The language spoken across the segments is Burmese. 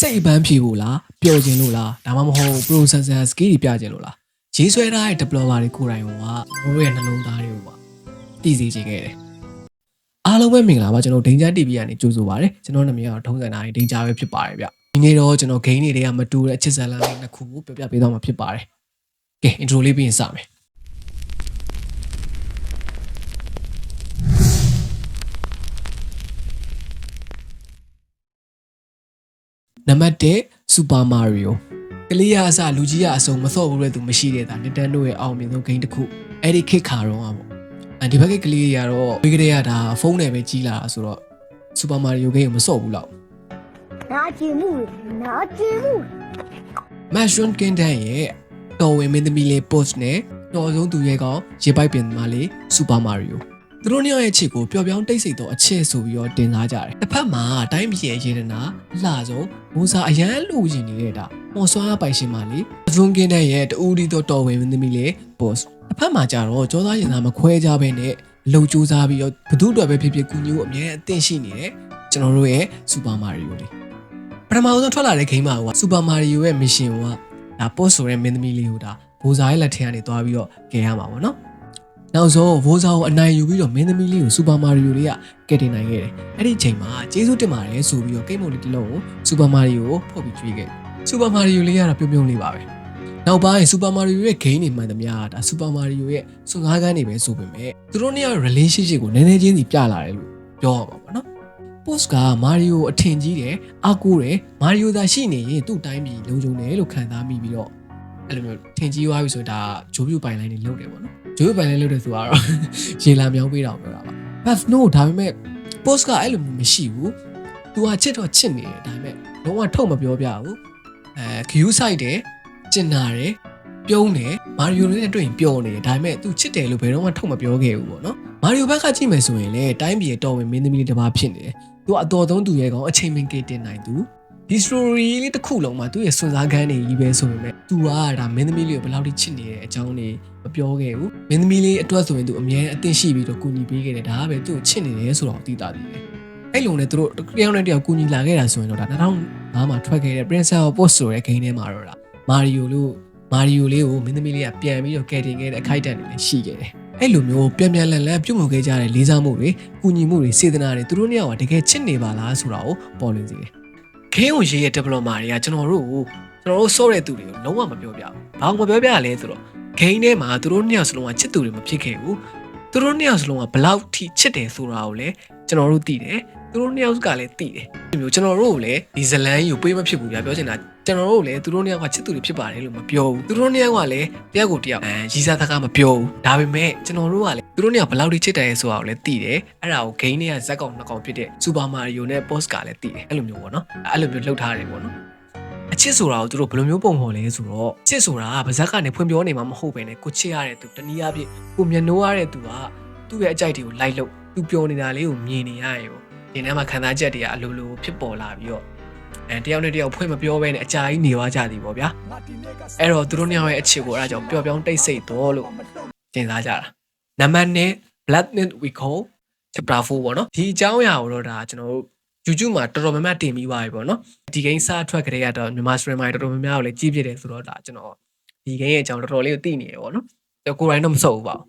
စိတ်အပန်းဖြေဖို့လားပျော်ခြင်းလို့လားဒါမှမဟုတ် processor skill တွေပြခြင်းလို့လားရေးဆွဲထားတဲ့ developer တွေကိုယ်တိုင်ကတို့ရဲ့နှလုံးသားတွေကိုပါတည်စေခြင်းခဲ့တယ်အားလုံးပဲမင်္ဂလာပါကျွန်တော် Danger TV ကနေကြိုဆိုပါရစေကျွန်တော်နာမည်ကတော့ထုံးစံတိုင်း Danger ပဲဖြစ်ပါတယ်ဗျဒီနေ့တော့ကျွန်တော် game တွေတွေကမတူတဲ့အချစ်ဇာတ်လမ်းလေးနှစ်ခုကိုပြပြပေးတော့မှာဖြစ်ပါတယ်ကဲ intro လေးပြီးရင်စမယ်နံ ပတ်1 Super Mario ကလေးရအစလူကြီးရအစုံမဆော့ဘူးတဲ့သူမရှိတဲ့တာ Nintendo ရဲ့အောင်မြင်ဆုံးဂိမ်းတစ်ခုအဲ့ဒီခေတ်ခါတော့อ่ะပေါ့အဲဒီဘက်ကကလေးရတော့ဝေကလေးရဒါဖုန်းနဲ့ပဲကြီးလာတာဆိုတော့ Super Mario ဂိမ်းကိုမဆော့ဘူးလောက်နာကျင်မှုနာကျင်မှု Mushroom Kingdom ရဲ့တော်ဝင်မင်းသမီးလေး post နဲ့တော်ဆုံးသူရဲ့ကောင်ရေပိုက်ပင်သမားလေး Super Mario သူတို့နှစ်ယောက်ရဲ့ချစ်ကိုပျော်ပြောင်းတိတ်ဆိတ်တော့အချစ်ဆိုပြီးတော့တင်စားကြတယ်။တစ်ဖက်မှာတိုင်းပြည်ရဲ့ရေဒနာအလှဆုံးမိုးစားအရန်လူရင်နေတဲ့တာမော်ဆွားပိုင်ရှင်မလေး Mushroom Kingdom ရဲ့တူဦးဒီတော့တော်ဝင်မင်းသမီးလေး post တစ်ဖက်မှာကြတော့ကြောသားရင်သားမခွဲကြဘဲနဲ့အလုံစူးစားပြီးတော့ဘသူ့အတွက်ပဲဖြစ်ဖြစ်ကူညီဖို့အမြဲအသင့်ရှိနေတဲ့ကျွန်တော်တို့ရဲ့ Super Mario လေးပထမဆုံးထွက်လာတဲ့ဂိမ်းမှာကစူပါမာရီယိုရဲ့မစ်ရှင်ကဒါပို့ဆိုတဲ့မင်းသမီးလေးကိုဒါဘိုဇာရဲ့လက်ထဲကနေသွားပြီးတော့ကယ်ရမှာပေါ့နော်။ နောက်ဆုံးဘိုဇာကိုအနိုင်ယူပြီးတော့မင်းသမီးလေးကိုစူပါမာရီယိုလေးကကယ်တင်နိုင်ခဲ့တယ်။အဲ့ဒီအချိန်မှာကျေးဇူးတင်ပါတယ်ဆိုပြီးတော့ဂိမ်းမုတ်လေးတစ်လုံးကိုစူပါမာရီယိုကိုဖုတ်ပြီးကျွေးခဲ့။စူပါမာရီယိုလေးကတော့ပြုံးပြုံးလေးပါပဲ။နောက်ပိုင်းစူပါမာရီယိုရဲ့ဂိမ်းတွေမှန်သမျှဒါစူပါမာရီယိုရဲ့စွန်ကားကန်းတွေပဲဆိုပေမဲ့သူတို့နှစ်ယောက် relationship ကိုနည်းနည်းချင်းစီပြလာတယ်လို့ပြောရမှာပေါ့နော်။ post ကမာရီယိုအထင်ကြီးတယ်အကူတယ်မာရီယိုသာရှိနေရင်သူ့တိုင်းပြည်လုံခြုံတယ်လို့ခံစားမိပြီးတော့ အဲ့လိုမျိုးထင်ကြီးသွားပြီဆိုတော့ဒါဂျိုးပြူပိုင်လိုင်းနေလုပ်တယ်ပေါ့နော်ဂျိုးပြူပိုင်လိုင်းလုပ်တယ်ဆိုတော့ရေလာမြောင်းပေးတာကိုပြောတာပါ but no ဒါပေမဲ့ post ကအဲ့လိုမျိုးမရှိဘူး तू ကချစ်တော့ချစ်နေတယ်ဒါပေမဲ့လုံးဝထုတ်မပြောပြဘူးအဲ view site တယ်ကျင်နာတယ်ပြုံးတယ်မာရီယိုလေးနဲ့တွေ့ရင်ပျော်နေတယ်ဒါပေမဲ့ तू ချစ်တယ်လို့ဘယ်တော့မှထုတ်မပြောခဲ့ဘူးပေါ့နော်မာရီယိုဘက်ကကြည့်မယ်ဆိုရင်လေတိုင်းပြည်တော်ဝင်မင်းသမီးလေးတစ်ပါးဖြစ်နေတယ်သူကအတော်သုံးသူရဲ့ကောင်အချိန်မင်းကေတင်နိုင်သူ ဒီ story လေးတစ်ခုလုံးမှာသူ့ရဲ့စွန့်စားခန်းတွေကြီးပဲဆိုပေမဲ့ तू ကဒါမင်းသမီးလေးကိုဘယ်လောက်ထိချစ်နေတဲ့အကြောင်းတွေမပြောခဲ့ဘူးမင်းသမီးလေးအတွက်ဆိုရင် तू အမြဲအသင့်ရှိပြီးတော့ကူညီပေးခဲ့တယ်ဒါကပဲသူ့ကိုချစ်နေတယ်ဆိုတော့သိတာတည်တယ်အဲ့လိုနဲ့သူတို့တယောက်နဲ့တယောက်ကူညီလာခဲ့တာဆိုရင်တော့ဒါ2005မှာထွက်ခဲ့တဲ့ Princess of Post ဆိုတဲ့ game ထဲမှာတော့ဒါမာရီယိုလို့မာရီယိုလေးကိုမင်းသမီးလေးကပြန်ပြီးတော့ကယ်တင်ခဲ့တဲ့အခိုက်အတန့်တွေလည်းရှိခဲ့တယ်အဲ့လိုမျိုးပြန်ပြန်လန်လန်ပြုတ်မှုခဲ့ကြတဲ့လေးစားမှုတွေကူညီမှုတွေစေတနာတွေသူတို့နှစ်ယောက်ကတကယ်ချစ်နေပါလားဆိုတာကိုပေါ်လွင်စေတယ်။ ခင်းကိုရေးရဲ့ developer တွေကကျွန်တော်တို့ကိုကျွန်တော်တို့စောတဲ့သူတွေကိုလုံးဝမပြောပြဘူး။ဘာမှမပြောပြရလဲဆိုတော့ဂိမ်းထဲမှာသူတို့နှစ်ယောက်စလုံးကချစ်သူတွေမဖြစ်ခဲ့ဘူး။သူတို့နှစ်ယောက်စလုံးကဘယ်လောက်ထိချစ်တယ်ဆိုတာကိုလည်းကျွန်တော်တို့သိတယ်။သူတို့နှစ်ယောက်ကလည်းသိတယ်။ဒီမျိုးကျွန်တော်တို့ကိုလည်းဒီဇလန်းကြီးကိုပေးမဖြစ်ဘူးဗျာပြောချင်တာ ကျွန်တော်တို့လည်းသူတို့နှစ်ယောက်ကချစ်သူတွေဖြစ်ပါတယ်လို့မပြောဘူးသူတို့နှစ်ယောက်ကလည်းတယောက်ကိုတယောက်အဲရီစားတကားမပြောဘူးဒါပေမဲ့ကျွန်တော်တို့ကလည်းသူတို့နှစ်ယောက်ဘယ်လောက်ထိချစ်တယ်ဆိုတာကိုလည်းသိတယ်အဲ့ဒါကိုဂိမ်းတွေကဇက်ကောင်နှစ်ကောင်ဖြစ်တဲ့စူပါမာရီယိုနဲ့ပေါ့စ်ကလည်းသိတယ်အဲ့လိုမျိုးပေါ့နော်အဲ့လိုမျိုးလှုပ်ထားတယ်ပေါ့နော်အချစ်ဆိုတာကိုသူတို့ဘယ်လိုမျိုးပုံဖော်လဲဆိုတော့ချစ်ဆိုတာကဗဇက်ကနေဖွင့်ပြောနေမှာမဟုတ်ပဲねကိုချစ်ရတဲ့သူတနည်းအားဖြင့်ကိုမျက်နှိုးရတဲ့သူကသူ့ရဲ့အကြိုက်တွေကိုလိုက်လို့သူပြောနေတာလေးကိုမြင်နေရရေပေါ့ဒီထဲမှာခံစားချက်တွေကအလိုလိုဖြစ်ပေါ်လာပြီးတော့ အဲတယောက်နဲ့တယောက်ဖွင့်မပြောဘဲနဲ့အကြာကြီးနေသွားကြသည်ပေါ့ဗျာအဲ့တော့သူတို့နှစ်ယောက်ရဲ့အချစ်ကိုအဲ့ဒါကြောင့်ပျော်ပြောင်းတိတ်ဆိတ်တော့လို့တင်စားကြတာနံပါတ်1 Black Net We Call Chapter 4ပေါ့နော်ဒီအကြောင်းအရာကိုတော့ဒါကျွန်တော်တို့ YouTube မှာတော်တော်များများတင်ပြီးပါပြီပေါ့နော်ဒီ game စထွက်ကြတဲ့ကတော့မြန်မာ streamer တော်တော်များများကိုလည်းကြည့်ပြတယ်ဆိုတော့ဒါကျွန်တော်ဒီ game ရဲ့အကြောင်းတော်တော်လေးကိုသိနေရပေါ့နော်ကျွန်တော်ကိုယ်တိုင်တော့မစုံဘူးပါဘူး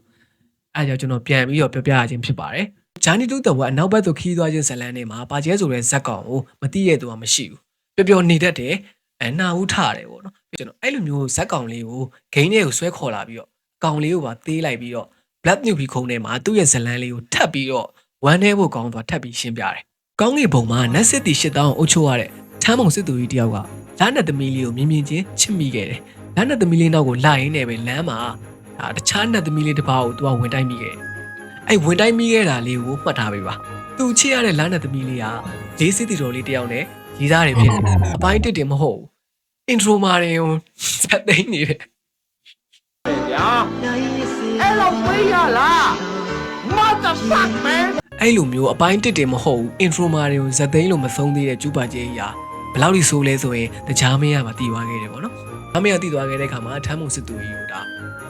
အဲ့ဒါကြောင့်ကျွန်တော်ပြန်ပြီးတော့ပြောပြရခြင်းဖြစ်ပါတယ် Journey to the World အနောက်ဘက်သို့ခီးသွားခြင်းဇာတ်လမ်းတွေမှာပါကျဲဆိုတဲ့ဇက်ကောင်ကိုမသိရတဲ့သူကမရှိဘူးပျော်ပျော်နေတတ်တယ်အဲနာဦးထတယ်ပေါ့နော်ကျွန်တော်အဲ့လိုမျိုးဇက်ကောင်လေးကိုဂိမ်းထဲကိုဆွဲခေါ်လာပြီးတော့ကောင်လေးကိုပါသေးလိုက်ပြီးတော့ Black New ပြီးခုံထဲမှာသူ့ရဲ့ဇာတ်လမ်းလေးကိုထပ်ပြီးတော့ဝမ်းထဲဖို့ကောင်းသွားထပ်ပြီးရှင်းပြတယ်ကောင်းကင်ဘုံမှာနတ်စစ်တီရှစ်တောင်းအုပ်ချုပ်ရတဲ့ထမ်းမုံစစ်သူကြီးတယောက်ကလမ်းနဲ့သမီးလေးကိုမြင်မြင်ချင်းချစ်မိခဲ့တယ်လမ်းနဲ့သမီးလေးနောက်ကိုလာရင်းနဲ့ပဲလမ်းမှာဒါတခြားနတ်သမီးလေးတစ်ပါးကိုသူကဝင်တိုက်မိခဲ့တယ် အဲ့ဝင်တိုက်မိခဲ့တာလေးကိုမှတ်ထားပေးပါသူချစ်ရတဲ့လမ်းနဲ့သမီးလေးကလေးစစ်တီတော်လေးတယောက်နဲ့ရေးသားတယ်ဖြစ်တယ်အပိုင်းတစ်တင်မဟုတ်ဘူး intro မှာတင်ကိုစက်သိမ်းနေတယ်ဗျာအဲ့လိုဝေးရလား motherfuck man အဲ့လိုမျိုးအပိုင်းတစ်တင်မဟုတ်ဘူး intro မှာတင်ကိုဇက်သိမ်းလို့မဆုံးသေးတဲ့ကျူပါကျဲကြီးဟာဘယ်လောက်ထိဆိုးလဲဆိုရင်တခြားမင်းကပါတည်သွားခဲ့တယ်ပေါ့နော်။အမေကတည်သွားခဲ့တဲ့အခါမှာထမ်းမုံစစ်သူကြီးကိုဒါ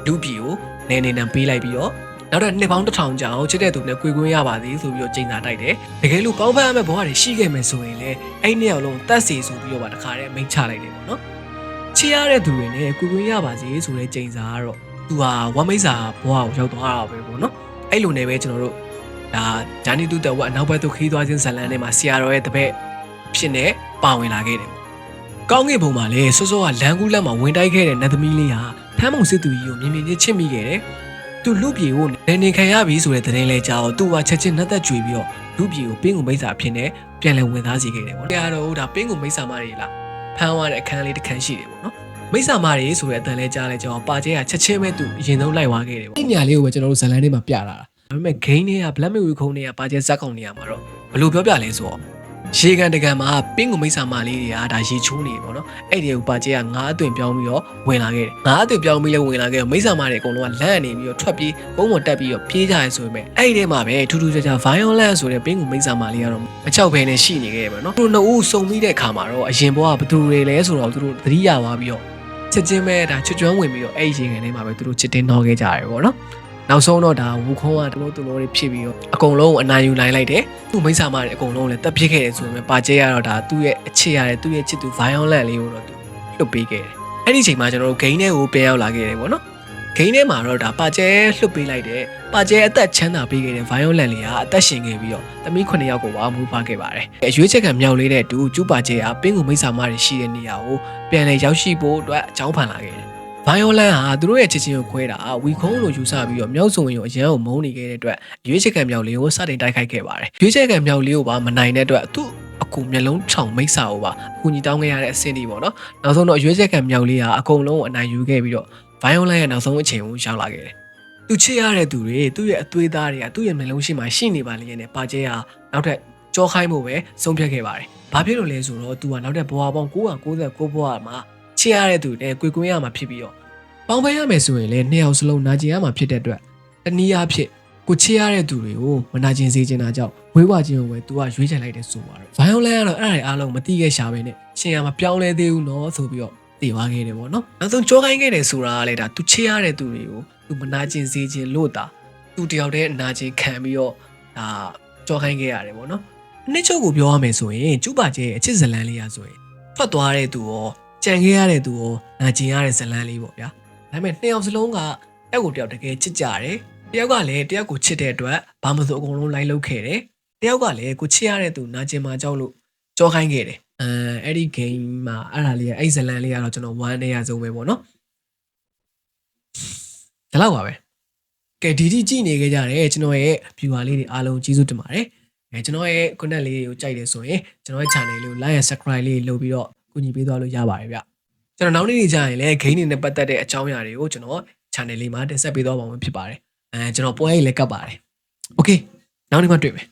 လူပြည်ကိုနေနေနံပေးလိုက်ပြီးတော့ နောက်တော့နှစ်ပေါင်းတစ်ထောင်ကြာအောင်ချစ်တဲ့သူနဲ့ကိုယ်ကွင်းရပါသည်ဆိုပြီးတော့ချိန်သာတိုက်တယ်တကယ်လို့ပေါင်းဖက်ရမယ့်ဘဝတွေရှိခဲ့မယ်ဆိုရင်လည်းအဲ့နှစ်ယောက်လုံးတတ်စီဆိုပြီးတော့ပါတခါတည်းမိန့်ချလိုက်တယ်ပေါ့နော်ချစ်ရတဲ့သူတွေနဲ့ကိုယ်ကွင်းရပါစေဆိုတဲ့ချိန်စာကတော့သူဟာဝမ်းမိတ်စာဘဝကိုရောက်သွားတာပဲပေါ့နော်အဲ့လိုနဲ့ပဲကျွန်တော်တို့ဒါဂျာနီတူတဝက်အနောက်ဘက်သို့ခီးသွားခြင်းဇလန်ထဲမှာဆရာတော်ရဲ့တပည့်ဖြစ်နေပါဝင်လာခဲ့တယ်ကောင်းကင်ဘုံမှာလည်းစောစောကလန်ကူးလက်မှာဝင်တိုက်ခဲ့တဲ့နတ်သမီးလေးဟာဖမ်းမုံစစ်သူကြီးကိုမြင်မြင်ချင်းချစ်မိခဲ့တယ်။ သူလူပြေကိုနေနေခံရပြီဆိုတဲ့သတင်းလေးကြားတော့သူ့ကချက်ချင်းနှက်သက်ကြွေပြီးတော့လူပြေကိုပင်းကိုမိတ်စာဖြစ်နေပြန်လဲဝင်သားစီခဲ့တယ်ပေါ့။တရားတော်ဒါပင်းကိုမိတ်စာမတွေလားဖမ်းသွားတဲ့အခန်းလေးတစ်ခန်းရှိတယ်ပေါ့နော်။မိတ်စာမတွေဆိုတဲ့အတန်လေးကြားလဲကျွန်တော်ပါကျဲကချက်ချင်းပဲသူအရင်ဆုံးလိုက်သွားခဲ့တယ်ပေါ့။အဲ့ညာလေးကိုပဲကျွန်တော်တို့ဇလန်လေးမှာပြလာတာ။ဒါပေမဲ့ gain တွေက black mirror ခုံတွေကပါကျဲဇက်ကောင်တွေကမှာတော့ဘယ်လိုပြောပြလဲဆိုတော့ ရေကန်တကန်မှာပင်းကိုမိတ်စာမလေးတွေကဒါရေချိုးနေတယ်ပေါ့နော်အဲ့ဒီကိုပါကျဲကငါးအသွင်ပြောင်းပြီးတော့ဝင်လာခဲ့တယ်ငါးအသွင်ပြောင်းပြီးလဲဝင်လာခဲ့တော့မိတ်စာမတွေအကုန်လုံးကလန့်နေပြီးတော့ထွက်ပြေးဘုံပေါ်တက်ပြီးတော့ပြေးကြရဲဆိုပေမဲ့အဲ့ဒီထဲမှာပဲထူးထူးခြားခြား violent ဆိုတဲ့ပင်းကိုမိတ်စာမလေးကတော့မချောက်ဘဲနဲ့ရှိနေခဲ့တယ်ပေါ့နော်သူတို့နှစ်ဦးစုံပြီးတဲ့အခါမှာတော့အရင်ဘကဘသူတွေလဲဆိုတော့သူတို့သတိရသွားပြီးတော့ချက်ချင်းပဲဒါချွတ်ကျွမ်းဝင်ပြီးတော့အဲ့ဒီရေကန်ထဲမှာပဲသူတို့ချစ်တင်းနှောခဲ့ကြရတယ်ပေါ့နော် နောက်ဆုံးတော့ဒါဝူခုံးကတလို့တလို့တွေဖြစ်ပြီးတော့အကုန်လုံးကိုအနိုင်ယူနိုင်လိုက်တယ်သူ့မိစ္ဆာမတွေအကုန်လုံးလည်းတက်ပြစ်ခဲ့တယ်ဆိုပေမဲ့ပါကျဲရတော့ဒါသူ့ရဲ့အချစ်ရတဲ့သူ့ရဲ့ချစ်သူ violent လေးကိုတော့သူလွတ်ပေးခဲ့တယ်အဲ့ဒီချိန်မှာကျွန်တော်တို့ gain ထဲကိုပြန်ရောက်လာခဲ့တယ်ပေါ့နော် gain ထဲမှာတော့ဒါပါကျဲလွတ်ပေးလိုက်တယ်ပါကျဲအသက်ချမ်းသာပေးခဲ့တဲ့ violent လေးကအသက်ရှင်ခဲ့ပြီးတော့သမီး9ယောက်ကိုပါမူဖားခဲ့ပါတယ်အရွေးချက်ကမြောက်လေးတဲ့တူကျူပါကျဲကပင်းကိုမိစ္ဆာမတွေရှိတဲ့နေရာကိုပြန်လဲရောက်ရှိဖို့အတွက်အကြောင်းဖန်လာခဲ့တယ် Violent ဟာသူတို့ရဲ့ချစ်ချင်းကိုခွဲတာဝီခုံးလိုယူဆပြီးတော့မြောက်စုံရင်ကိုအရန်ကိုမုန်းနေခဲ့တဲ့အတွက်ရွေးချယ်ကံမြောက်လေးကိုစတင်တိုက်ခိုက်ခဲ့ပါတယ်။ရွေးချယ်ကံမြောက်လေးကိုပါမနိုင်တဲ့အတွက်သူ့အကူမျက်လုံးချောင်မိတ်စာကိုပါအကူညီတောင်းခဲ့ရတဲ့အဆင့်ဒီပေါ့နော်။နောက်ဆုံးတော့ရွေးချယ်ကံမြောက်လေးဟာအကုန်လုံးကိုအနိုင်ယူခဲ့ပြီးတော့ Violent ရဲ့နောက်ဆုံးအချိန်ကိုရောက်လာခဲ့တယ်။သူချစ်ရတဲ့သူတွေသူ့ရဲ့အသွေးသားတွေကသူ့ရဲ့မျက်လုံးရှိမှရှိနေပါလေနဲ့ပါကျဲဟာနောက်ထပ်ကြောခိုင်းဖို့ပဲဆုံးဖြတ်ခဲ့ပါတယ်။ဘာဖြစ်လို့လဲဆိုတော့သူကနောက်ထပ်ဘဝပေါင်း999ဘဝမှာ ချစ်ရတဲ့သူနဲ့ကိုယ်ကွင်းရမှာဖြစ်ပြီးတော့ ပေါင်းဖက်ရမယ်ဆိုရင်လည်းနှစ်ယောက်စလုံးနာကျင်ရမှာဖြစ်တဲ့အတွက်တနည်းအားဖြင့်ကိုချစ်ရတဲ့သူတွေကိုမနာကျင်စေချင်တာကြောင့်ဝေးဝခြင်းကိုပဲ तू ကရွေးချယ်လိုက်တဲ့ဆိုပါတော့ violent ကတော့အဲ့ဒါတွေအားလုံးမတိခဲ့ရှာပဲနဲ့ရှင်ရမပြောင်းလဲသေးဘူးနော်ဆိုပြီးတော့တည်သွားခဲ့တယ်ပေါ့နော်နောက်ဆုံးကြောခိုင်းခဲ့တယ်ဆိုတာကလည်းဒါ तू ချစ်ရတဲ့သူတွေကို तू မနာကျင်စေချင်လို့တာ तू တယောက်တည်းအနာကျင်ခံပြီးတော့ဒါကြောခိုင်းခဲ့ရတယ်ပေါ့နော်အနှစ်ချုပ်ကိုပြောရမယ်ဆိုရင်ကျူပါကျဲအချစ်ဇလန်းလေးရဆိုရင်ထွက်သွားတဲ့သူရော ကြံခဲ့ရတဲ့သူရောနာကျင်ရတဲ့ဇလန်းလေးပေါ့ဗျာဒါပေမဲ့နှစ်ယောက်စလုံးကတက်ကိုတယောက်တကယ်ချစ်ကြတယ်တယောက်ကလည်းတယောက်ကိုချစ်တဲ့အတွက်ဘာမှမဆိုအကုန်လုံးလိုက်လုပ်ခဲ့တယ်တယောက်ကလည်းကိုချစ်ရတဲ့သူနာကျင်မှကြောက်လို့ကြောခိုင်းခဲ့တယ်အဲအဲ့ဒီ game မှာအဲ့ဒါလေးကအဲ့ဇလန်လေးကတော့ကျွန်တော်1နေရဆုံးပဲပေါ့နော်ဒါတော့ပါပဲကဲဒီဒီကြည့်နေခဲ့ကြတယ်ကျွန်တော်ရဲ့ viewer လေးတွေအားလုံးကျေးဇူးတင်ပါတယ်အဲကျွန်တော်ရဲ့ content လေးတွေကိုကြိုက်တယ်ဆိုရင်ကျွန်တော်ရဲ့ channel လေးကို like and subscribe လေးလုပ်ပြီးတော့ ကူညီပေးသွားလို့ရပါတယ်ဗျကျွန်တော်နောက်နေ့နေ့ကျရင်လည်း gain တွေနဲ့ပတ်သက်တဲ့အကြောင်းအရာတွေကိုကျွန်တော် channel လေးမှာတင်ဆက်ပေးသွားပါမှာဖြစ်ပါတယ်အဲကျွန်တော်ပွဲရေးလည်းကပ်ပါတယ် okay နောက်နေ့မှတွေ့မယ်